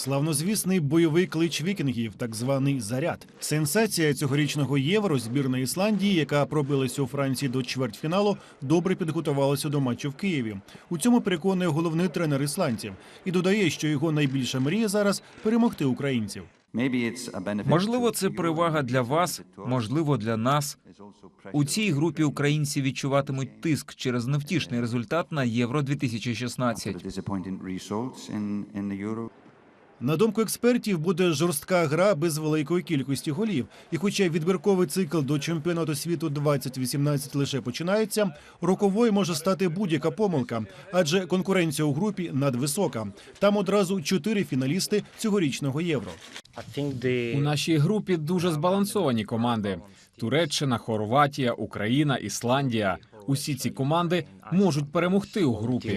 Славнозвісний бойовий клич вікінгів, так званий заряд. Сенсація цьогорічного євро збірна Ісландії, яка пробилася у Франції до чвертьфіналу, добре підготувалася до матчу в Києві. У цьому переконує головний тренер ісландців і додає, що його найбільша мрія зараз перемогти українців. Можливо, це перевага для вас, можливо, для нас. У цій групі українці відчуватимуть тиск через невтішний результат на євро 2016 На думку експертів, буде жорстка гра без великої кількості голів. І хоча відбірковий цикл до чемпіонату світу 2018 лише починається, роковою може стати будь-яка помилка, адже конкуренція у групі надвисока. Там одразу чотири фіналісти цьогорічного євро. У нашій групі дуже збалансовані команди: Туреччина, Хорватія, Україна, Ісландія. Усі ці команди можуть перемогти у групі.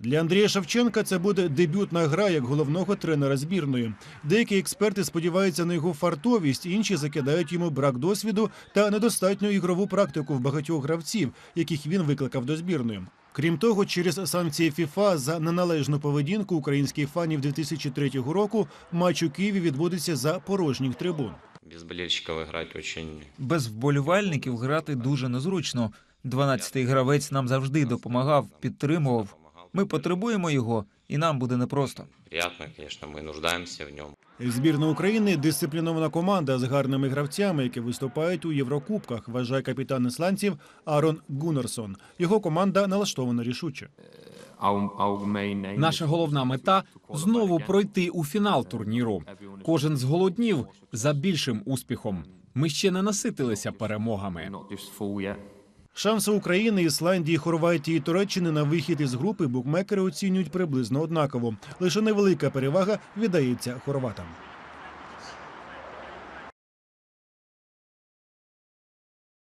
Для Андрія Шевченка це буде дебютна гра як головного тренера збірної. Деякі експерти сподіваються на його фартовість, інші закидають йому брак досвіду та недостатню ігрову практику в багатьох гравців, яких він викликав до збірної. Крім того, через санкції ФІФА за неналежну поведінку українських фанів 2003 року матч у Києві відбудеться за порожніх трибун. Без болельщиков играть очень Без вболівальників грати дуже незручно. 12-й гравець нам завжди допомагав, підтримував. Ми потребуємо його, і нам буде непросто. приятно, конечно, мы нуждаемся в нем. Збірна України дисциплінована команда з гарними гравцями, які виступають у Єврокубках, вважає капітан ісландців Арон Гуннерсон. Його команда налаштована рішуче. Наша головна мета знову пройти у фінал турніру. Кожен зголоднів за більшим успіхом. Ми ще не наситилися перемогами. Шанси України, Ісландії, Хорватії, Туреччини на вихід із групи букмекери оцінюють приблизно однаково. Лише невелика перевага віддається хорватам.